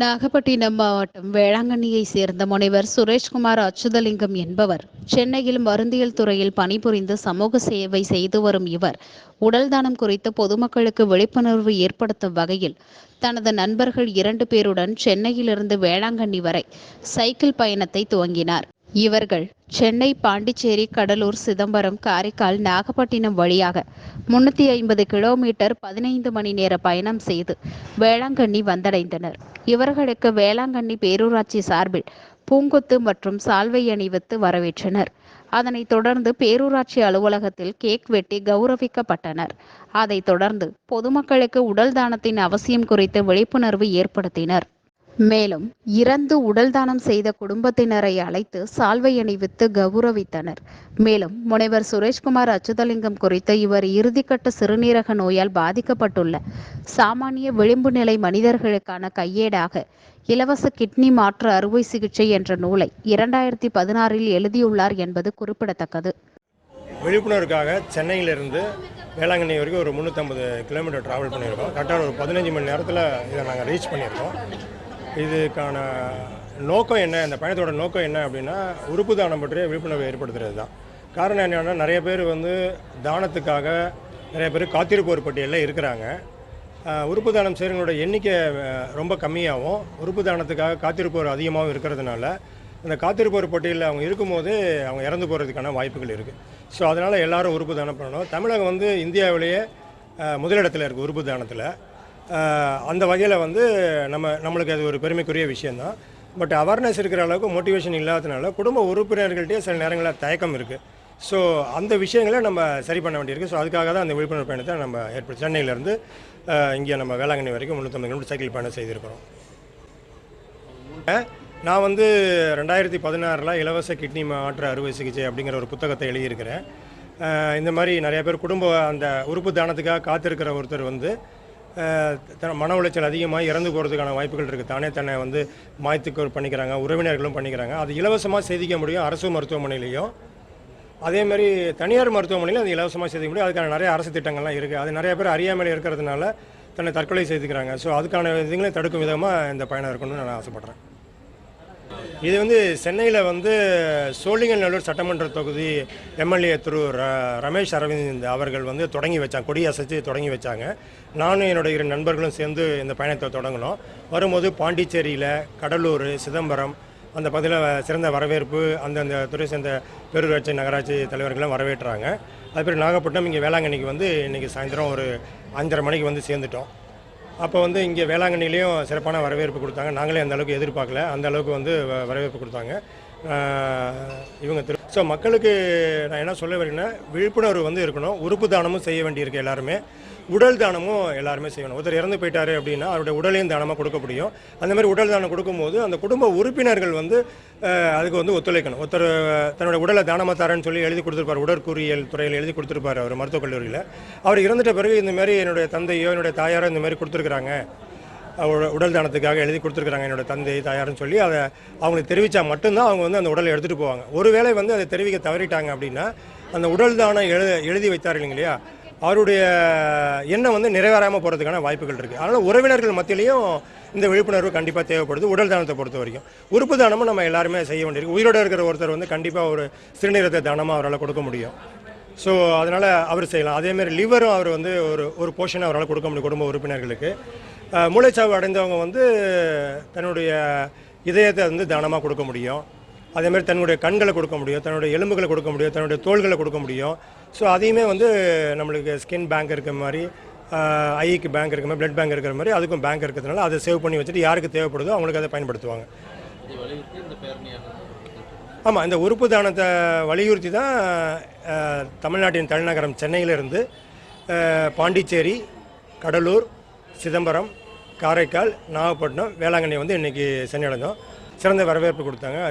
நாகப்பட்டினம் மாவட்டம் வேளாங்கண்ணியை சேர்ந்த முனைவர் சுரேஷ்குமார் அச்சுதலிங்கம் என்பவர் சென்னையில் மருந்தியல் துறையில் பணிபுரிந்து சமூக சேவை செய்து வரும் இவர். உடல் தானம் குறித்து பொதுமக்களுக்கு விழிப்புணர்வு ஏற்படுத்தும் வகையில் தனது நண்பர்கள் இரண்டு பேருடன் சென்னையிலிருந்து வேளாங்கண்ணி வரை சைக்கிள் பயணத்தை துவங்கினார். இவர்கள் சென்னை பாண்டிச்சேரி கடலூர் சிதம்பரம் காரைக்கால் நாகப்பட்டினம் வழியாக முன்னூற்றி ஐம்பது கிலோமீட்டர் பதினைந்து மணி நேர பயணம் செய்து வேளாங்கண்ணி வந்தடைந்தனர். இவர்களுக்கு வேளாங்கண்ணி பேரூராட்சி சார்பில் பூங்கொத்து மற்றும் சால்வை அணிவித்து வரவேற்றனர். அதனைத் தொடர்ந்து பேரூராட்சி அலுவலகத்தில் கேக் வெட்டி கௌரவிக்கப்பட்டனர். அதைத் தொடர்ந்து பொதுமக்களுக்கு உடல் தானத்தின் அவசியம் குறித்து விழிப்புணர்வு ஏற்படுத்தினர். மேலும் இறந்து உடல் தானம் செய்த குடும்பத்தினரை அழைத்து சால்வை அணிவித்து கௌரவித்தனர். மேலும் முனைவர் சுரேஷ்குமார் அச்சுதலிங்கம் குறித்த இவர் இறுதிக்கட்ட சிறுநீரக நோயால் பாதிக்கப்பட்டுள்ள சாமானிய விளிம்பு நிலை மனிதர்களுக்கான கையேடாக இலவச கிட்னி மாற்று அறுவை சிகிச்சை என்ற நூலை இரண்டாயிரத்தி பதினாறில் எழுதியுள்ளார் என்பது குறிப்பிடத்தக்கது. விழிப்புணர்வுக்காக சென்னையிலிருந்து வேளாங்கண்ணி வரைக்கும் ஒரு முந்நூற்றம்பது கிலோமீட்டர் ட்ராவல் பண்ணியிருக்கோம். கரெக்டாக ஒரு பதினஞ்சு மணி நேரத்தில் இதை நாங்கள் ரீச் பண்ணியிருக்கோம். இதுக்கான நோக்கம் என்ன இந்த பயணத்தோட நோக்கம் என்ன அப்படின்னா உறுப்பு தானம் பற்றிய விழிப்புணர்வை ஏற்படுத்துறது தான். காரணம் என்னென்னா நிறைய பேர் வந்து தானத்துக்காக நிறைய பேர் காத்திருப்போர் பட்டியலில் இருக்கிறாங்க. உறுப்பு தானம் செய்கிறவங்களோட எண்ணிக்கை ரொம்ப கம்மியாகவும் உறுப்பு தானத்துக்காக காத்திருப்போர் அதிகமாகவும் இருக்கிறதுனால அந்த காத்திருப்போர் பட்டியலில் அவங்க இருக்கும்போது அவங்க இறந்து போகிறதுக்கான வாய்ப்புகள் இருக்குது ஸோ அதனால் எல்லோரும் உறுப்பு தானம் பண்ணணும். தமிழகம் வந்து இந்தியாவிலேயே முதலிடத்தில் இருக்குது உறுப்பு தானத்தில். அந்த வகையில் வந்து நம்ம நம்மளுக்கு அது ஒரு பெருமைக்குரிய விஷயந்தான் பட் அவேர்னஸ் இருக்கிற அளவுக்கு மோட்டிவேஷன் இல்லாததுனால குடும்ப உறுப்பினர்கள்ட்டே சில நேரங்களில் தயக்கம் இருக்குது ஸோ அந்த விஷயங்களை நம்ம சரி பண்ண வேண்டியிருக்கு. ஸோ அதுக்காக தான் அந்த விழிப்புணர்வு பயணத்தை நம்ம ஏற்படுத்தி சென்னையிலேருந்து இங்கே நம்ம வேளாங்கண்ணி வரைக்கும் முந்நூற்றம்பது கிலோமீட்டர் சைக்கிள் பயணம் செய்திருக்கிறோம். நான் வந்து ரெண்டாயிரத்தி பதினாறில் இலவச கிட்னி மாற்று அறுவை சிகிச்சை அப்படிங்கிற ஒரு புத்தகத்தை எழுதியிருக்கிறேன். இந்த மாதிரி நிறைய பேர் குடும்ப அந்த உறுப்பு தானத்துக்காக காத்திருக்கிற ஒருத்தர் வந்து மன உளைச்சல் அதிகமாக இறந்து போகிறதுக்கான வாய்ப்புகள் இருக்குது தானே தன்னை வந்து மாய்த்துக்கு பண்ணிக்கிறாங்க உறவினர்களும் பண்ணிக்கிறாங்க. அது இலவசமாக செய்திக்க முடியும் அரசு மருத்துவமனையிலையும். அதேமாரி தனியார் மருத்துவமனையில் அது இலவசமாக செய்திக்க முடியும். அதுக்கான நிறைய அரசு திட்டங்கள்லாம் இருக்குது அது நிறைய பேர் அறியாமல் இருக்கிறதுனால தன்னை தற்கொலை செய்துக்கிறாங்க. ஸோ அதுக்கான இதுங்களையும் தடுக்கும் விதமாக இந்த பயணம் இருக்கணும்னு நான் ஆசைப்பட்றேன். இது வந்து சென்னையில் வந்து சோழிங்கநல்லூர் சட்டமன்ற தொகுதி எம்எல்ஏ திரு ர ரமேஷ் அரவிந்த் அவர்கள் வந்து தொடங்கி வச்சாங்க கொடி அசைச்சு தொடங்கி வச்சாங்க. நானும் என்னுடைய இரு நண்பர்களும் சேர்ந்து இந்த பயணத்தை தொடங்கினோம். வரும்போது பாண்டிச்சேரியில் கடலூர் சிதம்பரம் அந்த பகுதியில் சிறந்த வரவேற்பு அந்தந்த துறை சேர்ந்த பேரூராட்சி நகராட்சி தலைவர்கள்லாம் வரவேற்றாங்க. அது நாகப்பட்டினம் இங்கே வேளாங்கண்ணிக்கு வந்து இன்றைக்கி சாயந்தரம் ஒரு அஞ்சரை மணிக்கு வந்து சேர்ந்துட்டோம். அப்போ வந்து இங்கே வேளாங்கண்ணிலையும் சிறப்பான வரவேற்பு கொடுத்தாங்க. நாங்களே அந்த அளவுக்கு எதிர்பார்க்கல. அந்த அளவுக்கு வந்து வ- வரவேற்பு கொடுத்தாங்க. இவங்க திரு ஸோ மக்களுக்கு நான் என்ன சொல்ல வரேன்னா விழிப்புணர்வு வந்து இருக்கணும். உறுப்பு தானமும் செய்ய வேண்டியிருக்கு எல்லாருமே. உடல் தானமும் எல்லாருமே செய்யணும். ஒருத்தர் இறந்து போயிட்டாரு அப்படின்னா அவருடைய உடலையும் தானமாக கொடுக்க முடியும். அந்த மாதிரி உடல் தானம் கொடுக்கும்போது அந்த குடும்ப உறுப்பினர்கள் வந்து அதுக்கு வந்து ஒத்துழைக்கணும். ஒருத்தர் தன்னுடைய உடலை தானமாக தரேன்னு சொல்லி எழுதி கொடுத்துருப்பார். உடற்கூறியல் துறையில் எழுதி கொடுத்துருப்பார் அவர் மருத்துவக் கல்லூரியில். அவர் இறந்துட்ட பிறகு இந்த மாதிரி என்னுடைய தந்தையோ என்னுடைய தாயாரோ இந்த மாதிரி கொடுத்துருக்குறாங்க. உடல் தானத்துக்காக எழுதி கொடுத்துருக்குறாங்க என்னோட தந்தை தாயார்னு சொல்லி அதை அவங்களுக்கு தெரிவித்தா மட்டும்தான் அவங்க வந்து அந்த உடலை எடுத்துகிட்டு போவாங்க. ஒருவேளை வந்து அதை தெரிவிக்க தவறிட்டாங்க அப்படின்னா அந்த உடல் தானம் எழுத எழுதி வைத்தார் இல்லையா அவருடைய எண்ணம் வந்து நிறைவேறாமல் போகிறதுக்கான வாய்ப்புகள் இருக்குது அதனால் உறவினர்கள் மத்தியிலையும் இந்த விழிப்புணர்வு கண்டிப்பாக தேவைப்படுது உடல் தானத்தை பொறுத்த வரைக்கும். உறுப்பு தானமும் நம்ம எல்லாருமே செய்ய வேண்டியிருக்கு. உயிரோடு இருக்கிற ஒருத்தர் வந்து கண்டிப்பாக ஒரு சிறுநீரத்தை தானமாக அவரால் கொடுக்க முடியும். ஸோ அதனால் அவர் செய்யலாம். அதேமாதிரி லிவரும் அவர் வந்து ஒரு ஒரு போர்ஷனை அவரால் கொடுக்க முடியும் குடும்ப உறுப்பினர்களுக்கு. மூளைச்சாவு அடைந்தவங்க வந்து தன்னுடைய இதயத்தை வந்து தானமாக கொடுக்க முடியும். அதேமாதிரி தன்னுடைய கண்களை கொடுக்க முடியும் தன்னுடைய எலும்புகளை கொடுக்க முடியும் தன்னுடைய தோள்களை கொடுக்க முடியும். ஸோ அதையுமே வந்து நம்மளுக்கு ஸ்கின் பேங்க் இருக்கிற மாதிரி ஐக்கு பேங்க் இருக்கிற மாதிரி பிளட் பேங்க் இருக்கிற மாதிரி அதுக்கும் பேங்க் இருக்கிறதுனால அதை சேவ் பண்ணி வச்சுட்டு யாருக்கு தேவைப்படுதோ அவங்களுக்கு அதை பயன்படுத்துவாங்க. ஆமாம் இந்த உறுப்பு தானத்தை வலியுறுத்தி தான் தமிழ்நாட்டின் தலைநகரம் சென்னையிலிருந்து பாண்டிச்சேரி கடலூர் சிதம்பரம் காரைக்கால் நாகப்பட்டினம் வேளாங்கண்ணி வந்து இன்றைக்கி சென்றடைந்தோம் சிறந்த வரவேற்பு கொடுத்தாங்க. அது